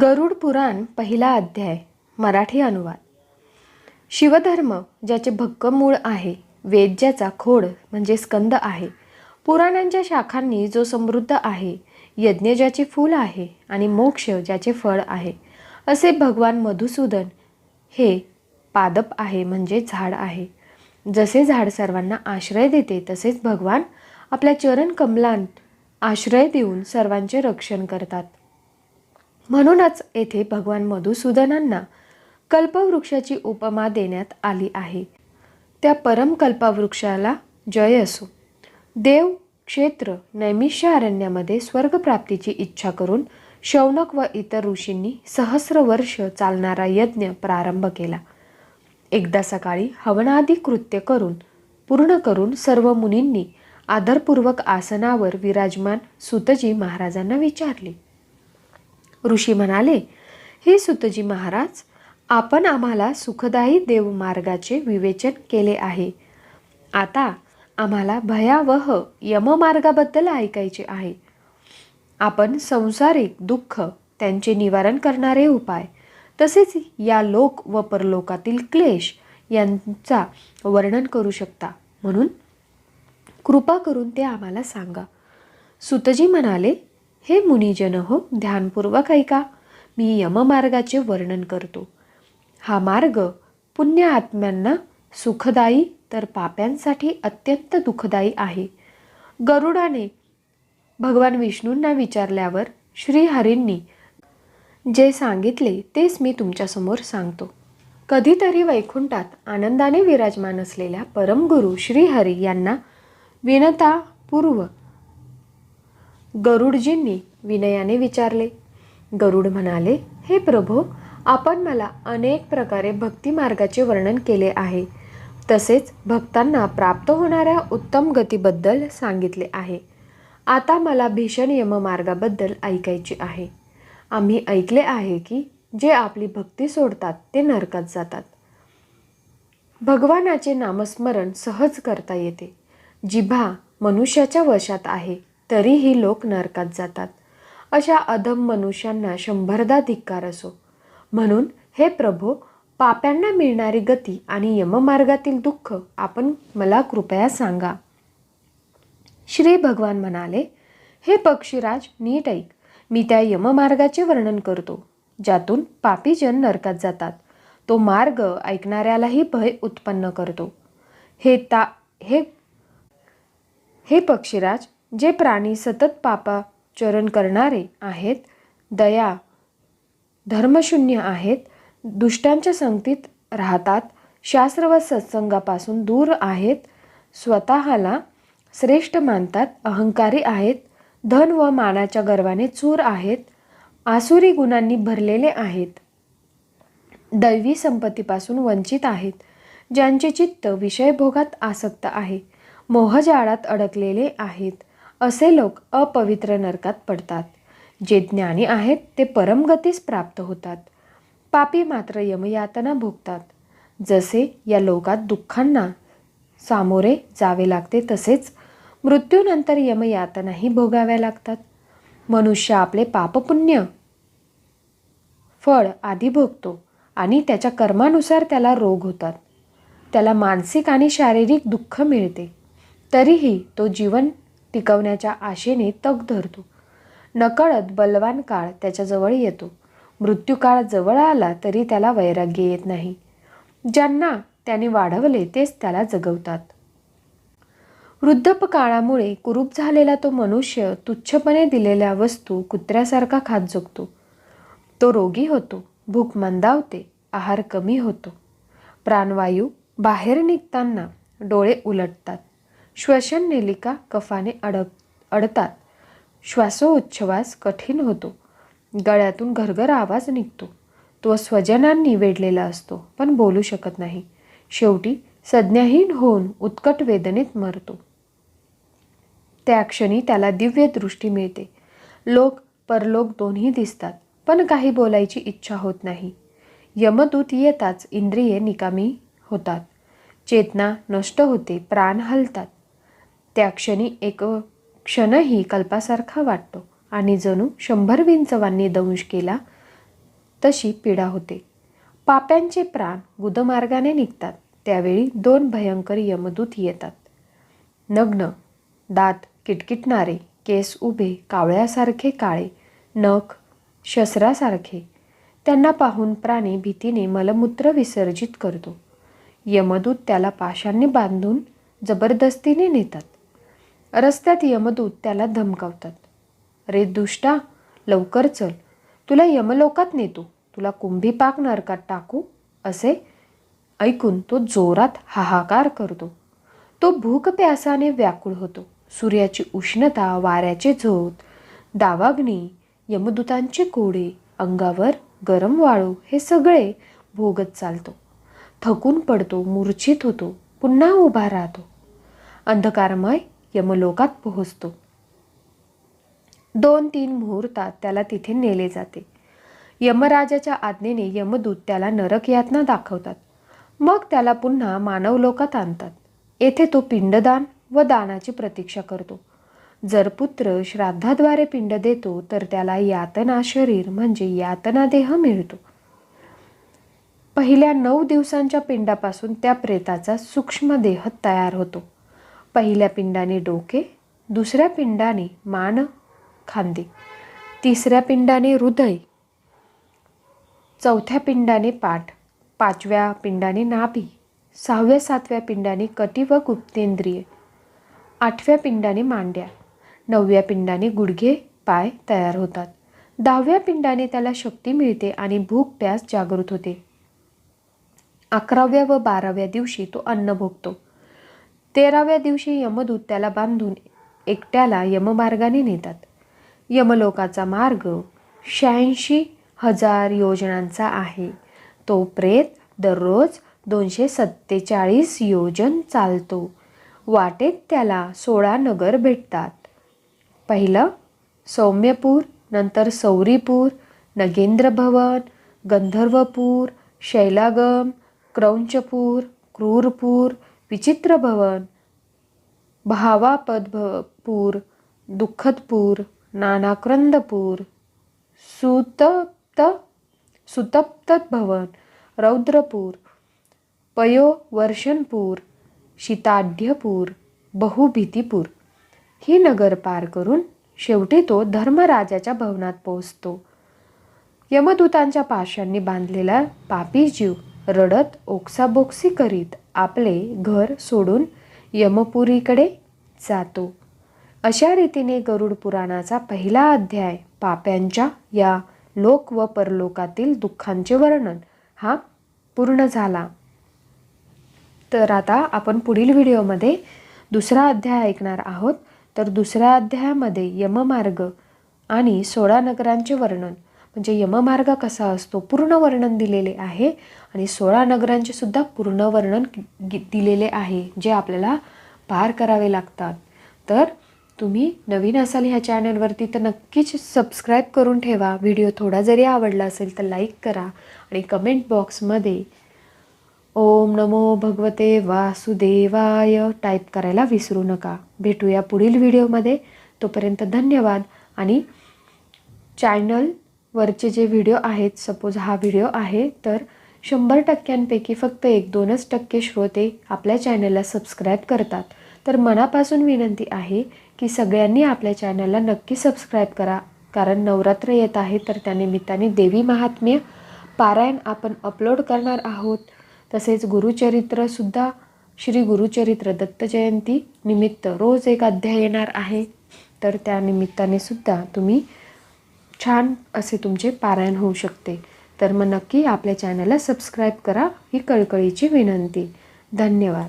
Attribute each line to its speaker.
Speaker 1: गरुड पुराण पहिला अध्याय मराठी अनुवाद. शिवधर्म ज्याचे भक्कम मूळ आहे वेद ज्याचा खोड म्हणजे स्कंद आहे पुराणांच्या शाखांनी जो समृद्ध आहे यज्ञ ज्याचे फूल आहे आणि मोक्ष ज्याचे फळ आहे असे भगवान मधुसूदन हे पादप आहे म्हणजे झाड आहे. जसे झाड सर्वांना आश्रय देते तसेच भगवान आपल्या चरण कमलांत आश्रय देऊन सर्वांचे रक्षण करतात. म्हणूनच येथे भगवान मधुसूदनांना कल्पवृक्षाची उपमा देण्यात आली आहे. त्या परम कल्पवृक्षाला जय असो. देव क्षेत्र नैमिष्य अरण्यामध्ये स्वर्गप्राप्तीची इच्छा करून शौनक व इतर ऋषींनी सहस्र वर्ष चालणारा यज्ञ प्रारंभ केला. एकदा सकाळी हवनादी कृत्य करून पूर्ण करून सर्व मुनींनी आदरपूर्वक आसनावर विराजमान सुतजी महाराजांना विचारले. ऋषी म्हणाले हे सुतजी महाराज आपण आम्हाला सुखदायी देवमार्गाचे विवेचन केले आहे. आता आम्हाला भयावह यममार्गाबद्दल ऐकायचे आहे. आपण संसारिक दुःख त्यांचे निवारण करणारे उपाय तसेच या लोक व परलोकातील क्लेश यांचा वर्णन करू शकता. म्हणून कृपा करून ते आम्हाला सांगा. सुतजी म्हणाले हे मुनिजन हो ध्यानपूर्वक ऐका. मी यममार्गाचे वर्णन करतो. हा मार्ग पुण्य आत्म्यांना सुखदायी तर पाप्यांसाठी अत्यंत दुःखदायी आहे. गरुडाने भगवान विष्णूंना विचारल्यावर श्रीहरींनी जे सांगितले तेच मी तुमच्यासमोर सांगतो. कधीतरी वैकुंठात आनंदाने विराजमान असलेल्या परमगुरू श्रीहरी यांना विनतापूर्व गरुडजींनी विनयाने विचारले. गरुड म्हणाले हे प्रभो आपण मला अनेक प्रकारे भक्ती मार्गाचे वर्णन केले आहे. तसेच भक्तांना प्राप्त होणाऱ्या उत्तम गतीबद्दल सांगितले आहे. आता मला भीषण यममार्गाबद्दल ऐकायचे आहे. आम्ही ऐकले आहे की जे आपली भक्ती सोडतात ते नरकात जातात. भगवानाचे नामस्मरण सहज करता येते. जिभा मनुष्याच्या वशात आहे. तरीही लोक नरकात जातात. अशा अधम मनुष्यांना शंभरदा धिक्कार असो. म्हणून हे प्रभो पाप्यांना मिळणारी गती आणि यममार्गातील दुःख आपण मला कृपया सांगा. श्री भगवान म्हणाले हे पक्षीराज नीट ऐक. मी त्या यममार्गाचे वर्णन करतो ज्यातून पापीजन नरकात जातात. तो मार्ग ऐकणाऱ्यालाही भय उत्पन्न करतो. हे ता हे हे पक्षीराज जे प्राणी सतत पापाचरण करणारे आहेत दया धर्मशून्य आहेत दुष्टांच्या संगतीत राहतात शास्त्र व सत्संगापासून दूर आहेत स्वतःला श्रेष्ठ मानतात अहंकारी आहेत धन व मानाच्या गर्वाने चूर आहेत आसुरी गुणांनी भरलेले आहेत दैवी संपत्तीपासून वंचित आहेत ज्यांचे चित्त विषयभोगात आसक्त आहे मोहजाळात अडकलेले आहेत असे लोक अपवित्र नरकात पडतात. जे ज्ञानी आहेत ते परमगतीस प्राप्त होतात. पापी मात्र यमयातना भोगतात. जसे या लोकात दुःखांना सामोरे जावे लागते तसेच मृत्यूनंतर यमयातनाही भोगाव्या लागतात. मनुष्य आपले पापपुण्य फळ आधी भोगतो आणि त्याच्या कर्मानुसार त्याला रोग होतात. त्याला मानसिक आणि शारीरिक दुःख मिळते. तरीही तो जीवन टिकवण्याच्या आशेने तग धरतो. नकळत बलवान काळ त्याच्याजवळ येतो. मृत्यूकाळ जवळ आला तरी त्याला वैराग्य येत नाही. ज्यांना त्याने वाढवले तेच त्याला जगवतात. वृद्धपकाळामुळे कुरूप झालेला तो मनुष्य तुच्छपणे दिलेल्या वस्तू कुत्र्यासारखा खात जगतो. तो रोगी होतो भूक मंदावते आहार कमी होतो. प्राणवायू बाहेर निघताना डोळे उलटतात. श्वसन नेलिका कफाने अडक अडतात. श्वासोच्छ्वास कठीण होतो. गळ्यातून घरघर आवाज निघतो. तो स्वजनांनी वेढलेला असतो पण बोलू शकत नाही. शेवटी संज्ञाहीन होऊन उत्कट वेदनेत मरतो. त्या क्षणी त्याला दिव्य दृष्टी मिळते. लोक परलोक दोन्ही दिसतात पण काही बोलायची इच्छा होत नाही. यमदूत येताच इंद्रिये निकामी होतात. चेतना नष्ट होते प्राण हलतात. त्या क्षणी एक क्षणही कल्पासारखा वाटतो. आणि जणू शंभर विंचवांनी दंश केला तशी पीडा होते. पाप्यांचे प्राण गुदमार्गाने निघतात. त्यावेळी दोन भयंकर यमदूत येतात. नग्न दात किटकिटणारे केस उभे कावळ्यासारखे काळे नख शस्त्रासारखे. त्यांना पाहून प्राणी भीतीने मलमूत्र विसर्जित करतो. यमदूत त्याला पाशांनी बांधून जबरदस्तीने नेतात. रस्त्यात यमदूत त्याला धमकावतात. रे दुष्टा लवकर चल. तुला यमलोकात नेतो. तुला कुंभी पाक नरकात टाकू? असे ऐकून तो जोरात हाहाकार करतो. तो भूक प्यासाने व्याकुळ होतो. सूर्याची उष्णता वाऱ्याचे झोत दावाग्नी यमदूतांचे कोडे अंगावर गरम वाळू हे सगळे भोगत चालतो. थकून पडतो मूर्छित होतो पुन्हा उभा राहतो. अंधकारमय यमलोकात पोहोचतो. दोन तीन मुहूर्तात त्याला तिथे नेले जाते. यमराजाच्या आज्ञेने यमदूत त्याला नरक यातना दाखवतात. मग त्याला पुन्हा मानवलोकात आणतात. येथे तो पिंडदान व दानाची प्रतीक्षा करतो. जर पुत्र श्राद्धाद्वारे पिंड देतो तर त्याला यातना शरीर म्हणजे यातना देह मिळतो. पहिल्या नऊ दिवसांच्या पिंडापासून त्या प्रेताचा सूक्ष्म देह तयार होतो. पहिल्या पिंडाने डोके दुसऱ्या पिंडाने मान खांदे तिसऱ्या पिंडाने हृदय चौथ्या पिंडाने पाठ पाचव्या पिंडाने नाभी सहाव्या सातव्या पिंडाने कटी व गुप्तेंद्रिय आठव्या पिंडाने मांड्या नवव्या पिंडाने गुडघे पाय तयार होतात. दहाव्या पिंडाने त्याला शक्ती मिळते आणि भूक प्यास जागृत होते. अकराव्या व बाराव्या दिवशी तो अन्न भोगतो. तेराव्या दिवशी यमदूत त्याला बांधून एकट्याला यममार्गाने नेतात. यमलोकाचा मार्ग शहाऐंशी हजार योजनांचा आहे. तो प्रेत दररोज दोनशे सत्तेचाळीस योजन चालतो. वाटेत त्याला सोळा नगर भेटतात. पहिलं सौम्यपूर नंतर सौरीपूर नगेंद्र भवन गंधर्वपूर शैलागम क्रौंचपूर क्रूरपूर विचित्र भवन भावापदपूर दुःखदपूर नानाक्रंदपूर सुतप्त सुतप्त भवन रौद्रपूर पयोवर्षणपूर शीताढ्यपूर बहुभीतीपूर. ही नगर पार करून शेवटी तो धर्मराजाच्या भवनात पोहोचतो. यमदूतांच्या पाशांनी बांधलेला पापी जीव रडत ओक्साबोक्सी करीत आपले घर सोडून यमपुरीकडे जातो. अशा रीतीने गरुड पुराणाचा पहिला अध्याय पाप्यांच्या या लोक व परलोकातील दुःखांचे वर्णन हा पूर्ण झाला. तर आता आपण पुढील व्हिडिओमध्ये दुसरा अध्याय ऐकणार आहोत. तर दुसऱ्या अध्यायामध्ये यममार्ग आणि सोळा नगरांचे वर्णन. म्हणजे यममार्ग कसा असतो? पूर्ण वर्णन दिलेले आहे आणि सोळा नगरांचे सुद्धा पूर्ण वर्णन गि- दिलेले आहे जे आपल्याला पार करावे लागतात. तर तुम्ही नवीन असाल ह्या चॅनलवरती तर नक्कीच सबस्क्राईब करून ठेवा. व्हिडिओ थोडा जरी आवडला असेल तर लाईक करा आणि कमेंट बॉक्समध्ये ओम नमो भगवते वासुदेवाय टाईप करायला विसरू नका. भेटूया पुढील व्हिडिओमध्ये तोपर्यंत धन्यवाद आणि चॅनल वरचे जे व्हिडिओ आहेत सपोज हा व्हिडिओ आहे तर शंभर टक्क्यांपैकी फक्त एक दोनच टक्के श्रोते आपल्या चॅनलला सबस्क्राईब करतात. तर मनापासून विनंती आहे की सगळ्यांनी आपल्या चॅनलला नक्की सबस्क्राईब करा. कारण नवरात्र येत आहे तर त्यानिमित्ताने देवी महात्म्य पारायण आपण अपलोड करणार आहोत. तसेच गुरुचरित्रसुद्धा श्री गुरुचरित्र दत्त जयंती निमित्त रोज एक अध्याय येणार आहे. तर त्यानिमित्ताने सुद्धा तुम्ही छान असे तुमचे पारायण होऊ शकते. तर मग नक्की आपल्या चॅनलला सबस्क्राईब करा ही कळकळीची विनंती. धन्यवाद.